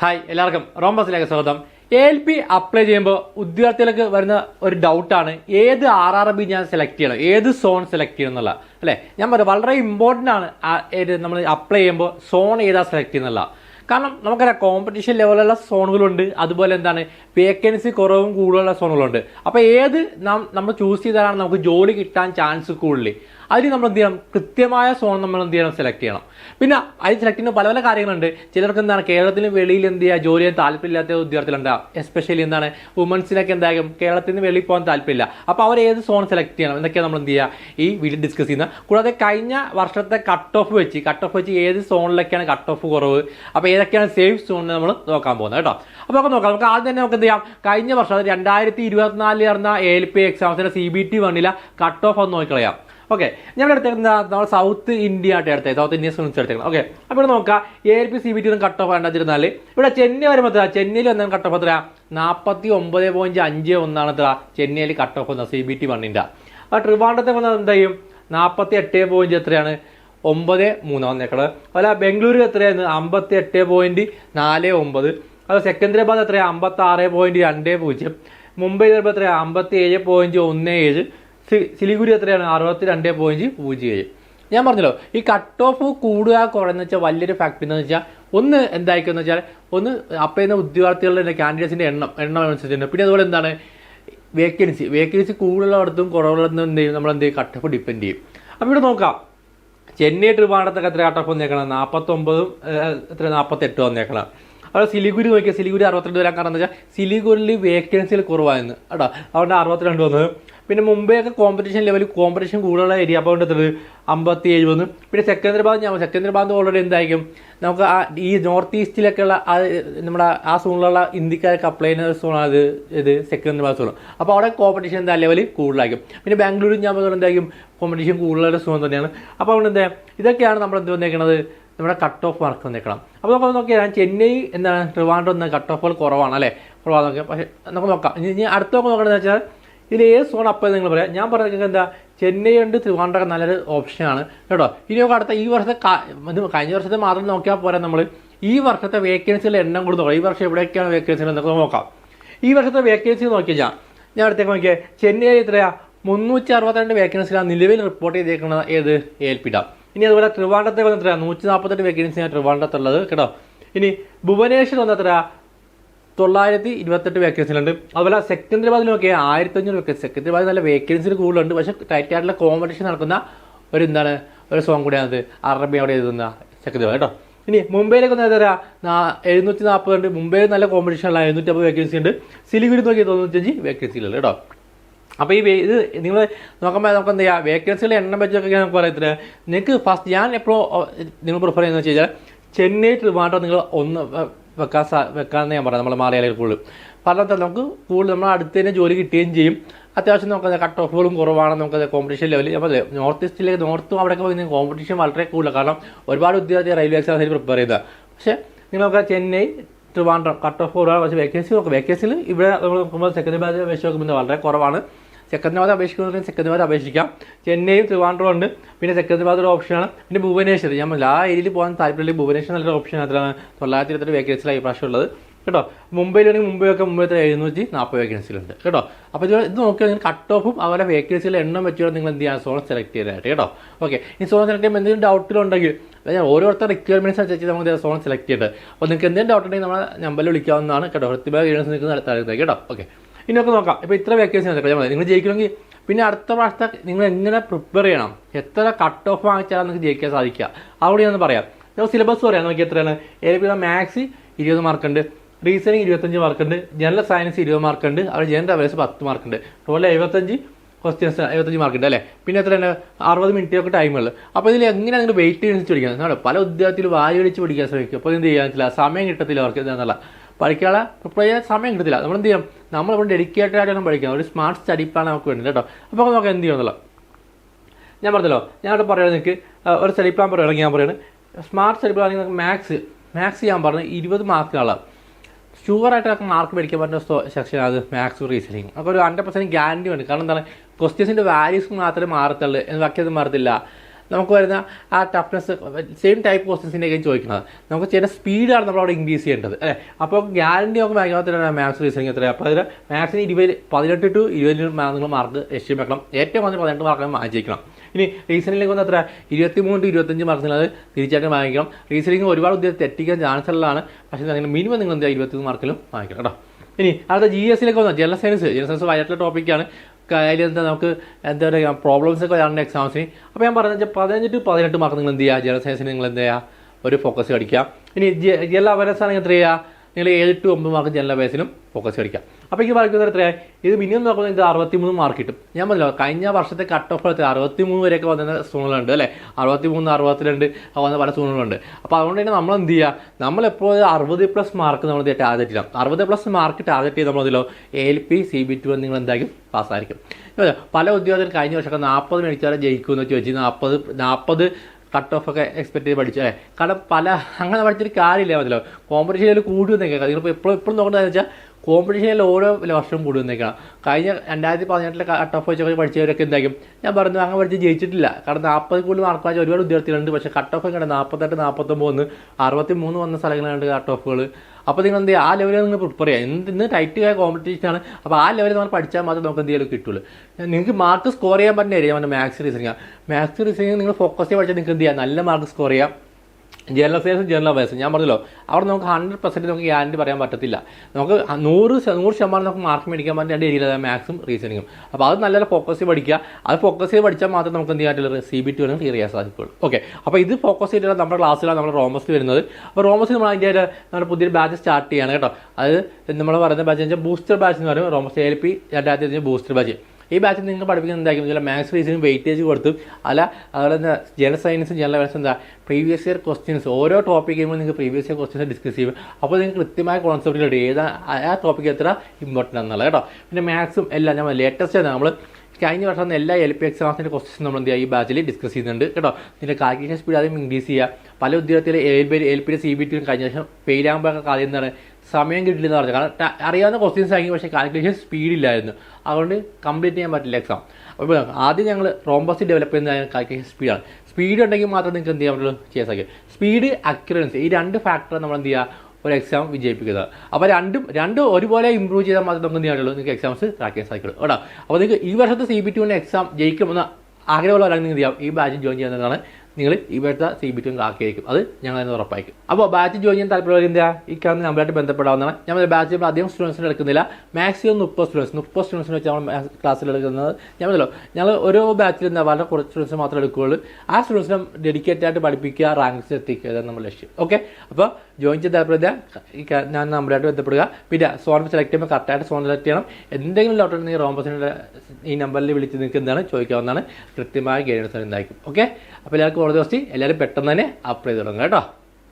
Hi എല്ലാവർക്കും. റോംബസിലേക്ക് സ്വാഗതം. A L P apply ചെയ്യുമ്പോൾ ഉദ്യോഗാർത്ഥികൾക്ക് വരുന്ന ഒരു ഡൗട്ടാണ് ഏത് ആർ ആർ ബി ഞാൻ സെലക്ട് ചെയ്യണം? ഏത് സോൺ സെലക്ട് ചെയ്യണം എന്നുള്ള. അല്ലേ? ഞാൻ പറയാം വളരെ ഇമ്പോർട്ടന്റ് ആണ് നമ്മൾ അപ്ലൈ ചെയ്യുമ്പോൾ സോൺ ഏതാ സെലക്ട് ചെയ്യുന്നുള്ള കാരണം നമുക്കറിയാം കോമ്പറ്റീഷൻ ലെവലുള്ള സോണുകളുണ്ട് അതുപോലെ എന്താണ്? വേക്കൻസി കുറവും കൂടുതലുള്ള സോണുകളുണ്ട് അപ്പോൾ ഏത് നാം നമ്മൾ ചൂസ് ചെയ്താലാണ് നമുക്ക് ജോലി കിട്ടാൻ ചാൻസ് കൂടുതൽ. അതിന് നമ്മൾ എന്ത് ചെയ്യണം? കൃത്യമായ സോൺ നമ്മൾ എന്ത് ചെയ്യണം? സെലക്ട് ചെയ്യണം. പിന്നെ അതിൽ സെലക്ട് ചെയ്യുന്ന പല പല കാര്യങ്ങളുണ്ട്. ചിലർക്ക് എന്താണ്? കേരളത്തിന് വെളിയിൽ എന്ത് ചെയ്യുക? ജോലി ചെയ്യാൻ താല്പര്യമില്ലാത്ത ഉദ്യോഗാർത്ഥികളുണ്ടാവും എസ്പെഷ്യലി എന്താണ്? വുമൻസിനൊക്കെ എന്തായാലും കേരളത്തിന് വെളിയിൽ പോകാൻ താല്പര്യമില്ല. അപ്പോൾ അവർ ഏത് സോൺ സെലക്ട് ചെയ്യണം? എന്നൊക്കെയാണ് നമ്മൾ എന്ത് ചെയ്യുക? ഈ വീഡിയോ ഡിസ്കസ് ചെയ്യുന്നത്. കൂടാതെ കഴിഞ്ഞ വർഷത്തെ കട്ട് ഓഫ് വെച്ച് കട്ട് ഓഫ് വെച്ച് ഏത് സോണിലൊക്കെയാണ് കട്ട് ഓഫ് കുറവ്? അപ്പോൾ ഏതൊക്കെയാണ് സേഫ് സോൺ നമ്മൾ നോക്കാൻ പോകുന്നത് കേട്ടോ. അപ്പോൾ നമുക്ക് നോക്കാം. നമുക്ക് ആദ്യം തന്നെ നമുക്ക് എന്ത് ചെയ്യാം? കഴിഞ്ഞ വർഷം രണ്ടായിരത്തി ഇരുപത്തിനാലിൽ നടന്ന എൽ പി എക്സാംസിന്റെ സി ബി ടി വണ്ണില കട്ട് ഓഫ് ഒന്ന് നോക്കിക്കളയാം. ഓക്കെ ഞാൻ എടുത്തേക്കുന്നത് നമ്മൾ സൗത്ത് ഇന്ത്യ ആയിട്ട് എടുത്തേക്ക് സൗത്ത് ഇന്ത്യൻ സ്റ്റുഡൻസ് എടുത്തേക്കണം ഓക്കെ അപ്പോൾ ഇവിടെ നോക്കാം. A P C B T cut off രണ്ടായിരത്തി ഇവിടെ ചെന്നൈ വരുമ്പോൾ എത്ര ചെന്നൈയിൽ വന്നാൽ കട്ട് ഓഫ് എത്ര നാൽപ്പത്തി ഒമ്പത് പോയിന്റ് അഞ്ച് ഒന്നാണ് എത്ര ചെന്നൈയിൽ കട്ട് ഓഫ് വന്നത് സി ബി ടി വണ്ണിന്റെ അപ്പോൾ ട്രിവാൻഡ്രത്തെ വന്നത് എന്ത് ചെയ്യും? നാൽപ്പത്തി എട്ട് പോയിന്റ് എത്രയാണ്? ഒമ്പത് മൂന്ന് വന്നേക്കണത് അതുപോലെ ബംഗളൂരു എത്രയാണ് അമ്പത്തി എട്ട് പോയിന്റ് നാല് ഒമ്പത്. അത് സെക്കന്ദരാബാദ് എത്രയാണ് അമ്പത്തി ആറ് പോയിന്റ് രണ്ട് പൂജ്യം. മുംബൈ വരുമ്പോൾ എത്രയാണ് അമ്പത്തി ഏഴ് പോയിന്റ് ഒന്ന് ഏഴ്. സിലിഗുരി എത്രയാണ്? അറുപത്തി രണ്ട് പോയിന്റ് പൂജ്യം ഏഴ്. ഞാൻ പറഞ്ഞല്ലോ ഈ കട്ട് ഓഫ് കൂടുക കുറയെന്ന് വെച്ചാൽ വലിയൊരു ഫാക്ടർ എന്ന് വെച്ചാൽ ഒന്ന് എന്തായിക്കെന്ന് വെച്ചാൽ ഒന്ന് അപ്ലൈ ചെയ്യുന്ന ഉദ്യോഗാർത്ഥികളുടെ കാൻഡിഡേറ്റ്സിന്റെ എണ്ണം എണ്ണം അനുസരിച്ചിട്ടുണ്ട്. പിന്നെ അതുപോലെ എന്താണ്? വേക്കൻസി വേക്കൻസി കൂടുതലടത്തും കുറവുള്ളതും എന്ത് ചെയ്യും? നമ്മൾ എന്ത് ചെയ്യും? കട്ട് ഓഫ് ഡിപ്പെൻഡ് ചെയ്യും. അപ്പോൾ ഇവിടെ നോക്കാം. ചെന്നൈ ട്രിവാണ്ടത്തൊക്കെ എത്ര കട്ട് ഓഫ് വന്നേക്കണം നാൽപ്പത്തൊമ്പതും എത്ര നാൽപ്പത്തെട്ട് വന്നേക്കണം അവിടെ സിലിഗുരി നോക്കിയാൽ സിലിഗുരി അറുപത്തിരണ്ട് വരാൻ കാരണം എന്താ വെച്ചാൽ സിലിഗുരിൽ വേക്കൻസികൾ കുറവായിരുന്നു. കേട്ടോ അതുകൊണ്ട് അറുപത്തിരണ്ട് വന്നത് പിന്നെ മുംബൈ ഒക്കെ കോമ്പറ്റീഷൻ ലെവലിൽ കോമ്പറ്റീഷൻ കൂടുതലുള്ള ഏരിയ അപ്പോൾ എത്രത് അമ്പത്തി ഏഴ് വന്നു. പിന്നെ സെക്കന്ദരാബാദ് ഞാൻ സെക്കന്ദരാബാദ് ഓൾറെഡി എന്തായിരിക്കും? നമുക്ക് ആ ഈ നോർത്ത് ഈസ്റ്റിലൊക്കെയുള്ള ആ നമ്മുടെ ആ സോണിലുള്ള ഇന്ത്യക്കാരൊക്കെ അപ്ലൈ ചെയ്യുന്ന സോണാണ് ഇത് സെക്കന്ദരാബാദ് സോൺ അപ്പോൾ അവിടെ കോമ്പറ്റീഷൻ എന്താ? ലെവൽ കൂടുതലായിരിക്കും. പിന്നെ ബാംഗ്ലൂരും ഞാൻ പറഞ്ഞാൽ എന്തായിരിക്കും? കോമ്പറ്റീഷൻ കൂടുതലുള്ള സോൺ തന്നെയാണ്. അപ്പോൾ അതുകൊണ്ട് എന്താ? ഇതൊക്കെയാണ് നമ്മൾ എന്ത് വന്നേക്കുന്നത് നമ്മുടെ കട്ട് ഓഫ് മാർക്ക് വന്നേക്കണം. അപ്പോൾ നമുക്ക് നോക്കിയാൽ ചെന്നൈ എന്താണ് ട്രിവാൻഡ്രം എന്ന കട്ട് ഓഫുകൾ കുറവാണ് അല്ലേ? കുറവാണ് നോക്കിയാൽ പക്ഷേ നമുക്ക് നോക്കാം. ഇനി അടുത്ത നോക്കി നോക്കണമെന്ന് വെച്ചാൽ ഇതിൽ ഏത് സോൺ അപ്പോൾ നിങ്ങൾ പറയാം? ഞാൻ പറഞ്ഞത് എന്താ ചെന്നൈ ഉണ്ട് ട്രിവാൻഡ്രം നല്ലൊരു ഓപ്ഷനാണ് കേട്ടോ? ഇനി നമുക്ക് അടുത്ത ഈ വർഷത്തെ കഴിഞ്ഞ വർഷത്തെ മാത്രം നോക്കിയാൽ പോരാ നമ്മൾ ഈ വർഷത്തെ വേക്കൻസികളുടെ എണ്ണം കൂടി നോക്കാം ഈ വർഷം എവിടെയൊക്കെയാണ് വേക്കൻസികൾ എന്നൊക്കെ നോക്കാം. ഈ വർഷത്തെ വേക്കൻസി നോക്കിയാൽ ഞാൻ ഞാൻ അടുത്തേക്ക് നോക്കിയാൽ ചെന്നൈ എത്രയാ? മുന്നൂറ്റി അറുപത്തിരണ്ട് വേക്കൻസികളാണ് നിലവിൽ റിപ്പോർട്ട് ചെയ്തേക്കുന്നത്. ഏത്? ഏൽപ്പിടാം ഇനി അതുപോലെ ട്രിവാൻഡ്രത്തെ വന്ന് എത്രയാ നൂറ്റി നാൽപ്പത്തെട്ട് വേക്കൻസിയാണ് ട്രിവാൻഡ്രത്തുള്ളത് കേട്ടോ? ഇനി ഭുവനേശ്വർ വന്ന് എത്ര തൊള്ളായിരത്തി ഇരുപത്തെട്ട് വേക്കൻസികളുണ്ട് അതുപോലെ സെക്കൻഡറാബാദിൽ നോക്കിയാൽ ആയിരത്തി അഞ്ഞൂറ് വേക്കൻസി സെക്കൻഡറാബാദ് നല്ല വേക്കൻസി കൂടുതലുണ്ട്. പക്ഷെ ടൈറ്റായിട്ടുള്ള കോമ്പറ്റീഷൻ നടക്കുന്ന ഒരു എന്താണ് ഒരു സോങ് കൂടിയാണ് അറബി അവിടെ എഴുതുന്ന സെക്കൻഡറാബാദ് കേട്ടോ? ഇനി മുംബൈയിലേക്ക് വന്നാൽ എത്ര എഴുന്നൂറ്റി നാൽപ്പത് ഉണ്ട് മുംബൈയിൽ നല്ല കോമ്പറ്റീഷൻ ഉള്ള എഴുന്നൂറ്റി അമ്പത് വേക്കൻസി ഉണ്ട്. സിലിഗുരി നോക്കി തൊണ്ണൂറ്റഞ്ച് വേക്കൻസികളുണ്ട് കേട്ടോ? അപ്പോൾ ഈ ഇത് നിങ്ങൾ നോക്കുമ്പോൾ നമുക്ക് എന്താ ചെയ്യുക വേക്കൻസികളുടെ എണ്ണം വെച്ചൊക്കെ നമുക്ക് പറയത്തില്ല. നിങ്ങൾക്ക് ഫസ്റ്റ് ഞാൻ എപ്പോഴും നിങ്ങൾ പ്രിഫർ ചെയ്യുന്നത് വെച്ച് കഴിഞ്ഞാൽ ചെന്നൈ ട്രിവാൻഡ്രം നിങ്ങൾ ഒന്ന് വെക്കാൻ സാ വെക്കാമെന്ന് ഞാൻ പറയാം. നമ്മൾ മലയാളികൾ കൂടുതൽ പറഞ്ഞാൽ നമുക്ക് കൂടുതൽ നമ്മൾ അടുത്ത് തന്നെ ജോലി കിട്ടുകയും ചെയ്യും. അത്യാവശ്യം നമുക്ക് കട്ട് ഓഫുകളും കുറവാണ് നമുക്ക് കോമ്പറ്റീഷൻ ലെവൽ അപ്പോൾ നോർത്ത് ഈസ്റ്റിലേക്ക് നോർത്തും അവിടെയൊക്കെ പോയി കോമ്പറ്റീഷൻ വളരെ കൂടുതലാണ് കാരണം ഒരുപാട് ഉദ്യോഗാർത്ഥി റെയിൽവേ എക്സാം പ്രിപ്പയർ ചെയ്താൽ പക്ഷേ നിങ്ങൾ നോക്കുക ചെന്നൈ ട്രിവാൻഡ്രം കട്ട് ഓഫ് കുറവാണ് പക്ഷേ വേക്കൻസി നോക്കാം വേക്കൻസിയിൽ ഇവിടെ നമ്മൾ നോക്കുമ്പോൾ സെക്കൻഡ് ബാച്ച് വെച്ച് നോക്കുമ്പോൾ വളരെ കുറവാണ്. സെക്കൻഡ് അപേക്ഷിക്കുന്നത് സെക്കന്ദരാബാദ് അപേക്ഷിക്കാം. ചെന്നൈയും ട്രിവാൻഡ്രോ ഉണ്ട്. പിന്നെ ബാച്ച് ഒരു ഓപ്ഷനാണ് പിന്നെ ഭുവനേശ്വർ. ഞാൻ ആ ഏരിയയിൽ പോകാൻ താല്പര്യമില്ല ഭുവനേശ്വർ നല്ലൊരു ഓപ്ഷൻ അത്രയാണ് തൊള്ളായിരത്തി ഇരുപത്തെട്ട് വേക്കൻസിലാണ് ഈ പ്രാവശ്യം ഉള്ളത്. കേട്ടോ? മുംബൈയിലാണെങ്കിൽ മുംബൈ ഒക്കെ മുംബൈ എഴുന്നൂറ്റി നാൽപ്പത് വേക്കൻസിലുണ്ട് കേട്ടോ? അപ്പോൾ ഇത് നോക്കിയാൽ നിങ്ങൾ കട്ട് ഓഫും അവരുടെ വേക്കൻസികളുടെ എണ്ണം വെച്ചുകൊണ്ട് നിങ്ങൾ എന്ത് ചെയ്യാൻ സോൺ സെലക്ട് ചെയ്തതായിട്ട് കേട്ടോ? ഓക്കെ ഈ സോൺ സെലക്ട് ചെയ്യുമ്പോൾ എന്തെങ്കിലും ഡൗട്ടിലുണ്ടെങ്കിൽ ഓരോരുത്തർ റിക്വയർമെന്റ്സ് അനുസരിച്ച് നമുക്ക് സോൺ സെലക്ട് ചെയ്തിട്ട് അപ്പോൾ നിങ്ങൾക്ക് എന്തെങ്കിലും ഡൗട്ട് ഉണ്ടെങ്കിൽ നമ്മളെ നമ്പറിൽ വിളിക്കാവുന്നതാണ്. കേട്ടോ? ഹൃത്യമായ ഗൈഡൻസ് നിങ്ങൾക്ക് താഴത്തേക്ക് കേട്ടോ? ഓക്കെ ഇനി നമുക്ക് നോക്കാം. ഇപ്പോൾ ഇത്ര വേക്കൻസി നോക്കാം നിങ്ങൾ ജയിക്കണമെങ്കിൽ പിന്നെ അടുത്ത പ്രാവശ്യത്തെ നിങ്ങൾ എങ്ങനെ പ്രിപ്പയർ ചെയ്യണം? എത്ര കട്ട് ഓഫ് വാങ്ങിച്ചാൽ നിങ്ങൾക്ക് ജയിക്കാൻ സാധിക്കുക. അതുകൂടി ഞാൻ പറയാം. നമുക്ക് സിലബസ് പറയാം. നോക്കി എത്രയാണ്? എ ഏതൊക്കെ മാത്സ് ഇരുപത് മാർക്കുണ്ട് റീസണിങ് ഇരുപത്തഞ്ച് മാർക്കുണ്ട് ജനറൽ സയൻസ് ഇരുപത് മാർക്കുണ്ട് അവിടെ ജനറൽ അവേഴ്സ് പത്ത് മാർക്കുണ്ട് ടോട്ടൽ എഴുപത്തഞ്ച് ക്വസ്റ്റ്യൻസ് എഴുപത്തഞ്ച് മാർക്കുണ്ട് അല്ലേ? പിന്നെ എത്രയാണ്? അറുപത് മിനിറ്റ് ഒക്കെ ടൈമുള്ളത് അപ്പോൾ ഇതിൽ എങ്ങനെ നിങ്ങൾ വെയിറ്റ് ചെയ്യുന്നത് പഠിക്കണം? എന്നാണ് പല ഉദ്യോഗത്തിൽ വായു അടിച്ച് പഠിക്കാൻ ശ്രമിക്കും. അപ്പോൾ എന്ത് ചെയ്യാൻ പറ്റില്ല സമയം കിട്ടത്തില്ല അവർക്ക് ഇതെന്നുള്ള പഠിക്കാനുള്ള പ്രിപ്പയർ ചെയ്യാൻ സമയം കിട്ടത്തില്ല. നമ്മൾ എന്ത് ചെയ്യും നമ്മൾ നമ്മളിവിടെ ഡെഡിക്കേറ്റഡ് ആയിട്ടാണ് പഠിക്കാം ഒരു സ്മാർട്ട് സ്റ്റഡി പ്ലാൻ നമുക്ക് വേണ്ടി കേട്ടോ. അപ്പോൾ നമുക്ക് എന്ത് ചെയ്യുമെന്നുള്ള ഞാൻ പറഞ്ഞല്ലോ. ഞാൻ അവിടെ പറയുന്നത് നിങ്ങൾക്ക് ഒരു സ്റ്റഡി പ്ലാൻ പറയുകയാണെങ്കിൽ ഞാൻ പറയുന്നത് സ്മാർട്ട് സ്റ്റഡി പ്ലാൻ നിങ്ങൾക്ക് മാത്സ് മാത്സ് ഞാൻ പറഞ്ഞത് ഇരുപത് മാർക്കുകളാണ് ഷുവറായിട്ട് നമുക്ക് മാർക്ക് മേടിക്കാൻ പറ്റുന്ന സെക്ഷൻ അത് മാത്സ് റീസണിങ് അപ്പോൾ ഒരു ഹൺഡ്രഡ് പെർസെന്റ് ഗ്യാരണ്ടി ഉണ്ട് കാരണം എന്താണ്? ക്വസ്റ്റ്യൻസിന്റെ വാല്യൂസ് മാത്രമേ മാറത്തുള്ളൂ. എന്ന് ബാക്കിയത് മാറത്തില്ല. നമുക്ക് വരുന്ന ആ ടഫ്നെസ് സെയിം ടൈപ്പ് ക്വസ്റ്റൻസിന്റെയൊക്കെ ചോദിക്കുന്നത്. നമുക്ക് ചില സ്പീഡാണ് നമ്മൾ അവിടെ ഇൻക്രീസ് ചെയ്യേണ്ടത് അല്ലേ? അപ്പോൾ ഗ്യാരണ്ടി നമുക്ക് ഭയങ്കരത്തിലാണ് മാത്സ് റീസണിങ് എത്രയാണ്? അപ്പോൾ അതിൽ മാത്സിന് ഇരുപത് പതിനെട്ട് ടു ഇരുപത് നിങ്ങൾ മാർക്ക് ലക്ഷ്യം വെക്കണം. ഏറ്റവും കുറഞ്ഞ പതിനെട്ട് മാർക്ക് വാങ്ങിച്ചിരിക്കണം ഇനി റീസണിലേക്ക് വന്ന എത്ര ഇരുപത്തി മൂന്ന് ടു ഇരുപത്തഞ്ച് മാർക്സിന് അത് തിരിച്ചായിട്ട് വാങ്ങിക്കണം. റീസണിങ് ഒരുപാട് ഉദ്യോഗം തെറ്റിക്കാൻ ചാൻസ് ഉള്ളതാണ്. പക്ഷേ മിനിമം നിങ്ങൾ എന്താ ഇരുപത്തി മാർക്കിലും വാങ്ങിക്കണം കേട്ടോ. ഇനി അടുത്ത ജി എസിലേക്ക് വന്നാൽ ജനറൽ സയൻസ് ജനറൽ സയൻസ് വയറ്റിലെ ടോപ്പിക്കാണ് അതിൽ എന്താ? നമുക്ക് എന്താ പറയുക പ്രോബ്ലംസ് ഒക്കെ വരാറുണ്ട് എക്സാംസിന് അപ്പോൾ ഞാൻ പറഞ്ഞത് വെച്ചാൽ പതിനഞ്ച് ടു പതിനെട്ട് മാർക്ക് നിങ്ങൾ എന്ത് ചെയ്യുക? ജനറൽ സയൻസിന് നിങ്ങൾ എന്ത് ചെയ്യുക? ഒരു ഫോക്കസ് കടിക്കുക ഇനി ജനറൽ അവയർനെസ് ആണെങ്കിൽ എത്ര ചെയ്യുക നിങ്ങൾ ഏഴ് ടു ഒമ്പത് മാർക്ക് ജനറൽ അവയർസിനും ഫോക്കസ് അടിക്കുക അപ്പോൾ എനിക്ക് പറയുന്നത് എത്രയാണ് ഇത് മിനിമം നോക്കുമ്പോൾ ഇത് അറുപത്തിമൂന്ന് മാർക്ക് കിട്ടും. ഞാൻ പറഞ്ഞല്ലോ കഴിഞ്ഞ വർഷത്തെ കട്ട് ഓഫ് എടുത്ത് അറുപത്തിമൂന്ന് വരെയൊക്കെ വന്ന സൂണുകളുണ്ട് അല്ലേ? അറുപത്തിമൂന്ന് അറുപത്തിരണ്ട് വന്ന പല സൂണുകളുണ്ട്. അപ്പോൾ അതുകൊണ്ട് തന്നെ നമ്മൾ എന്ത് ചെയ്യുക നമ്മളെപ്പോഴും അറുപത് പ്ലസ് മാർക്ക് നമ്മൾ ടാർഗറ്റ് ചെയ്യണം. അറുപത് പ്ലസ് മാർക്ക് ടാർഗറ്റ് ചെയ്ത് നമ്മളതിലോ L P C B two നിങ്ങൾ എന്തായാലും പാസ്സായിരിക്കും പല ഉദ്യോഗസ്ഥരും കഴിഞ്ഞ വർഷമൊക്കെ നാൽപ്പത് മേടിച്ചാൽ ജയിക്കുമെന്ന് വെച്ച് വെച്ച് നാൽപ്പത് നാൽപ്പത് കട്ട് ഓഫ് ഒക്കെ എക്സ്പെക്ട് ചെയ്ത് പഠിച്ചു അല്ലേ? കാരണം പല അങ്ങനെ പഠിച്ചിട്ട് കാര്യമില്ല മതിലോ കോമ്പറ്റീഷനിൽ കൂടി വന്നേക്കാം. നിങ്ങളിപ്പോൾ എപ്പോഴും എപ്പോഴും നോക്കേണ്ടതെന്ന് വെച്ചാൽ കോമ്പറ്റീഷനിൽ ഓരോ വർഷവും കൂടി വന്നേക്കാം കഴിഞ്ഞ രണ്ടായിരത്തി പതിനെട്ടിലെ കട്ട് ഓഫ് വെച്ചൊക്കെ പഠിച്ചവരൊക്കെ എന്തായിരിക്കും ഞാൻ പറഞ്ഞു അങ്ങനെ പഠിച്ച് ജയിച്ചിട്ടില്ല. കാരണം നാൽപ്പത് കൂടുതൽ മാർക്ക് വാങ്ങിച്ച ഒരുപാട് വിദ്യാർത്ഥികളുണ്ട്. പക്ഷേ കട്ട് ഓഫ് ഒക്കെ നാൽപ്പത്തെട്ട് നാൽപ്പത്തൊമ്പത് ഒന്ന് അറുപത്തി മൂന്ന് വന്ന സ്ഥലങ്ങളുണ്ട് കട്ട് ഓഫുകൾ അപ്പോൾ നിങ്ങൾ എന്ത് ആ ലെവലിൽ നിങ്ങൾ പ്രിപ്പയർ ചെയ്യുക. എന്ത് ഇന്ന് ടൈറ്റ് ആയ കോമ്പറ്റീഷനാണ് അപ്പോൾ ആ ലെവലിൽ നമ്മൾ പഠിച്ചാൽ മാത്രമേ നമുക്ക് എന്തെങ്കിലും കിട്ടുള്ളൂ. നിങ്ങൾക്ക് മാർക്ക് സ്കോർ ചെയ്യാൻ പറ്റുന്ന area maths reasoning maths reasoning നിങ്ങൾ ഫോക്കസ് ചെയ്ത് പഠിച്ചാൽ നിങ്ങൾക്ക് എന്ത് ചെയ്യാം? നല്ല മാർക്ക് സ്കോർ ചെയ്യാം. സയൻസും ജനറൽ അവയർസും ഞാൻ പറഞ്ഞല്ലോ അവിടെ നമുക്ക് ഹൺഡ്രഡ് പെർസെന്റ് നമുക്ക് ഗ്യാരണ്ടി പറയാൻ പറ്റത്തില്ല. നമുക്ക് നൂറ് നൂറ് ശതമാനം നമുക്ക് മാർക്ക് മേടിക്കാൻ പറ്റുന്ന രണ്ട് ഏരിയയിലാണ് മാത്സും റീസണിങ്ങും അപ്പോൾ അത് നല്ല ഫോക്കസ് ചെയ്ത് പഠിക്കുക. അത് ഫോക്കസ് ചെയ്ത് പഠിച്ചാൽ മാത്രം നമുക്ക് എന്ത് ചെയ്യാൻ സി ബി ടി വരെ ക്ലിയർ ചെയ്യാൻ സാധിക്കുള്ളൂ ഓക്കെ അപ്പോൾ ഇത് ഫോക്കസ് ചെയ്തിട്ട് നമ്മുടെ ക്ലാസ്സിലാണ് നമ്മുടെ റോമസ് വരുന്നത്. അപ്പോൾ റോമസ് നമ്മൾ അതിന്റെ നമ്മുടെ പുതിയൊരു ബാച്ച് സ്റ്റാർട്ട് ചെയ്യാണ് കേട്ടോ. അത് നമ്മൾ പറയുന്ന ബാച്ച് എന്ന് വെച്ചാൽ ബൂസ്റ്റർ ബാച്ച് എന്ന് പറയും. റോമസ് എൽ പി രണ്ടായിരത്തി ബൂസ്റ്റർ ബാച്ച് ഈ ബാച്ചിൽ നിങ്ങൾ പഠിപ്പിക്കുന്നത് എന്തായിരിക്കും? ചില മാത്സ് ഫീസിനും വെയിറ്റേജ് കൊടുത്തും അല്ല അതുപോലെ തന്നെ ജനറൽ സയൻസും ജനറൽ ലെവൽസ് എന്താ പ്രീവിയസ് ഇയർ ക്വസ്റ്റ്യൻസ് ഓരോ ടോപ്പിക്കും ചെയ്യുമ്പോൾ നിങ്ങൾക്ക് പ്രീവിയസ് ഇയർ ക്വസ്റ്റ്യൻസ് ഡിസ്കസ് ചെയ്യും. അപ്പോൾ നിങ്ങൾക്ക് കൃത്യമായ കോൺസെപ്റ്റ് കിട്ടും. ഏതാ ആ ടോപ്പിക്ക് എത്ര ഇമ്പോർട്ടന്റ് ആണെന്നുള്ളത് കേട്ടോ. പിന്നെ മാത്സും എല്ലാം നമ്മൾ ലേറ്റസ്റ്റ് ആണ് നമ്മൾ കഴിഞ്ഞ വർഷം എല്ലാ എൽ പി എക്സാംസിന്റെ ക്വസ്റ്റ്യൻസ് നമ്മൾ എന്ത് ചെയ്യുക ഈ ബാച്ചിൽ ഡിസ്കസ് ചെയ്യുന്നുണ്ട് കേട്ടോ. ഇതിന്റെ കാൽക്കുലേഷൻ സ്പീഡ് ആദ്യം ഇൻക്രീസ് ചെയ്യുക. പല ഉദ്യോഗത്തിലെ L P L P C B T കഴിഞ്ഞ വർഷം ഫെയിലാകുമ്പോൾ കാര്യം എന്താണ്? സമയം കിട്ടില്ലെന്ന് പറഞ്ഞു. കാരണം അറിയാവുന്ന ക്വസ്റ്റ്യൻസ് ആയിരിക്കും പക്ഷേ കാൽക്കുലേഷൻ സ്പീഡില്ലായിരുന്നു അതുകൊണ്ട് കംപ്ലീറ്റ് ചെയ്യാൻ പറ്റില്ല എക്സാം അപ്പോൾ ആദ്യം ഞങ്ങൾ റോംബസ് ഡെവലപ്പ് ചെയ്യുന്ന കാൽക്കുലേഷൻ സ്പീഡാണ് സ്പീഡ് ഉണ്ടെങ്കിൽ മാത്രമേ നിങ്ങൾക്ക് എന്ത് ചെയ്യാൻ പറ്റുള്ളൂ? ചെയ്യാൻ സാധിക്കും സ്പീഡ് അക്യുറൻസ് ഈ രണ്ട് ഫാക്ടർ നമ്മൾ എന്ത് ചെയ്യുക? ഒരു എക്സാം വിജയിപ്പിക്കുന്നത് അപ്പോൾ രണ്ടും രണ്ടും ഒരുപോലെ ഇമ്പ്രൂവ് ചെയ്താൽ മാത്രമേ നമുക്ക് എന്ത് ചെയ്യാനുള്ളൂ നിങ്ങൾക്ക് എക്സാംസ് ട്രാക്ക് ചെയ്യാൻ സാധിക്കുള്ളൂ. കേട്ടോ? അപ്പോൾ നിങ്ങൾക്ക് ഈ വർഷത്തെ സി ബി ടുവിന്റെ എക്സാം ജയിക്കുമെന്ന് ആഗ്രഹമുള്ളവരാണ് നിങ്ങൾ ചെയ്യാം? ഈ ബാച്ച് ജോയിൻ ചെയ്യുന്നതാണ് നിങ്ങൾ ഇവിടുത്തെ സി ബി ടി ആക്കിയേക്കും അത് ഞങ്ങൾ തന്നെ ഉറപ്പായിരിക്കും. അപ്പോൾ ബാച്ച് ജോയിൻ ചെയ്യാൻ താല്പര്യമുള്ള എന്താ ഈ കാണുന്ന നമ്പറായിട്ട് ബന്ധപ്പെടാവുന്നതാണ്. നമ്മൾ ബാച്ച് നമ്മൾ അധികം സ്റ്റുഡൻസിന് എടുക്കുന്നില്ല. മാക്സിമം മുപ്പത് സ്റ്റുഡൻസ് മുപ്പത് സ്റ്റുഡൻസിന് വെച്ച് നമ്മൾ ക്ലാസ്സിൽ എടുക്കുന്നത്. പറഞ്ഞല്ലോ ഞങ്ങൾ ഓരോ ബാച്ചിൽ എന്താ വളരെ കുറച്ച് സ്റ്റുഡൻസ് മാത്രമേ എടുക്കുകയുള്ളൂ. ആ സ്റ്റുഡൻസിനെ ഡെഡിക്കേറ്റ് ആയിട്ട് പഠിപ്പിക്കുക റാങ്ക്സ് എത്തിക്കുക ഇതാണ് നമ്മുടെ ലക്ഷ്യം. ഓക്കെ അപ്പോൾ ജോയിൻ ചെയ്ത താല്പര്യം ഈ ക- ഞാൻ നമ്പറായിട്ട് ബന്ധപ്പെടുക. പിന്നെ സോൺ സെലക്ട് ചെയ്യുമ്പോൾ കറക്റ്റായിട്ട് സോൺ സെലക്ട് ചെയ്യണം. എന്തെങ്കിലും ഡൗട്ട് ഉണ്ടെങ്കിൽ റോംബസിന്റെ ഈ നമ്പറിൽ വിളിച്ച് നിങ്ങൾക്ക് എന്താണ് ചോദിക്കാവുന്നതാണ്. കൃത്യമായ ഗൈഡൻസ് ഉണ്ടായിരിക്കും ഓക്കെ അപ്പോൾ എല്ലാവർക്കും ഓരോ ദിവസം എല്ലാവരും പെട്ടെന്ന് തന്നെ അപ്ലൈ ചെയ്ത് തുടങ്ങുക കേട്ടോ.